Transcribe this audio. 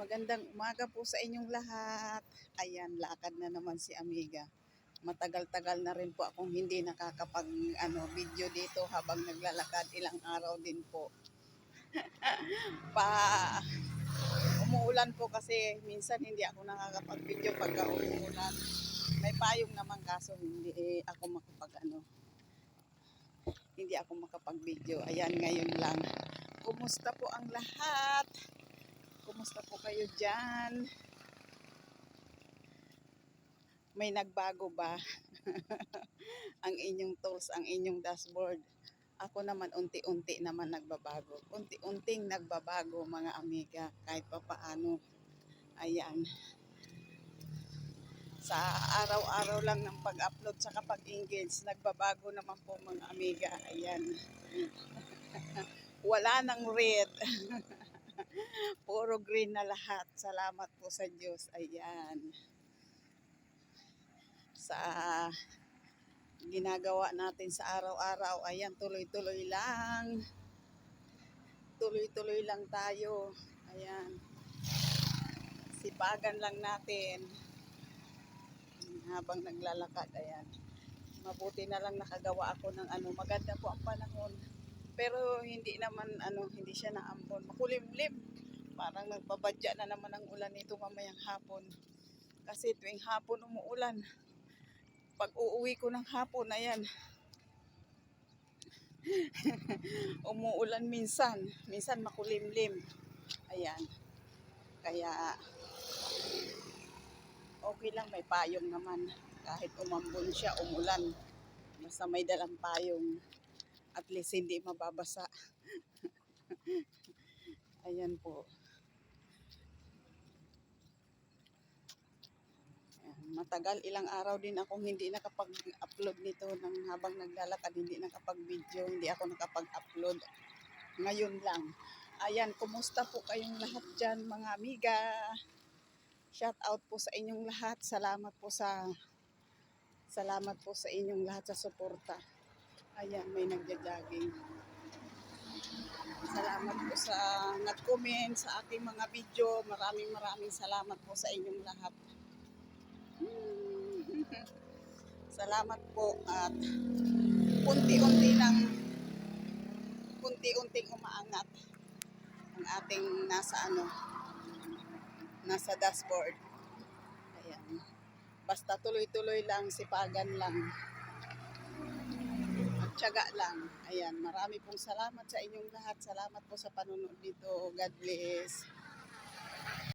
Magandang umaga po sa inyong lahat. Ayan, lakad na naman si Amiga. Matagal-tagal na rin po akong hindi nakakapag ano, video dito habang naglalakad. Ilang araw din po. pa umuulan po kasi minsan hindi ako nakakapag-video pagka umuulan. May payong naman kaso hindi eh, ako makapag ano, hindi ako makapag-video. Ayan, ngayon lang. Kumusta po ang lahat? Kumusta po kayo dyan? May nagbago ba? ang inyong tools, ang inyong dashboard. Ako naman unti-unti naman nagbabago. Unti-unting nagbabago mga amiga kahit pa paano. Ayan. Sa araw-araw lang ng pag-upload sa pag-engage, nagbabago naman po mga amiga. Ayan. Wala nang red. Puro green na lahat. Salamat po sa Diyos. Ayan. Sa ginagawa natin sa araw-araw. Ayan, tuloy-tuloy lang. Tuloy-tuloy lang tayo. Ayan. Sipagan lang natin. Habang naglalakad. Ayan. Mabuti na lang nakagawa ako ng ano. Maganda po ang panahon. Pero hindi naman ano, hindi siya naambon. Makulimlim. Parang nagbabadya na naman ang ulan nito mamayang hapon. Kasi tuwing hapon umuulan. Pag uuwi ko ng hapon, ayan. umuulan minsan. Minsan makulimlim. Ayan. Kaya okay lang may payong naman. Kahit umambon siya, umulan. Basta may dalang payong at least hindi mababasa. Ayan po. Matagal ilang araw din akong hindi nakapag-upload nito nang habang naglalakad hindi nakapag-video, hindi ako nakapag-upload. Ngayon lang. Ayan, kumusta po kayong lahat dyan mga amiga? Shout out po sa inyong lahat. Salamat po sa salamat po sa inyong lahat sa suporta. Ayan, may nagja-jogging. Salamat po sa nag-comment sa aking mga video. Maraming maraming salamat po sa inyong lahat. Salamat po at unti-unti lang unti-unting umaangat ang ating nasa ano nasa dashboard. Ayan. Basta tuloy-tuloy lang, sipagan lang tiyaga lang. Ayan, marami pong salamat sa inyong lahat. Salamat po sa panunod dito. God bless.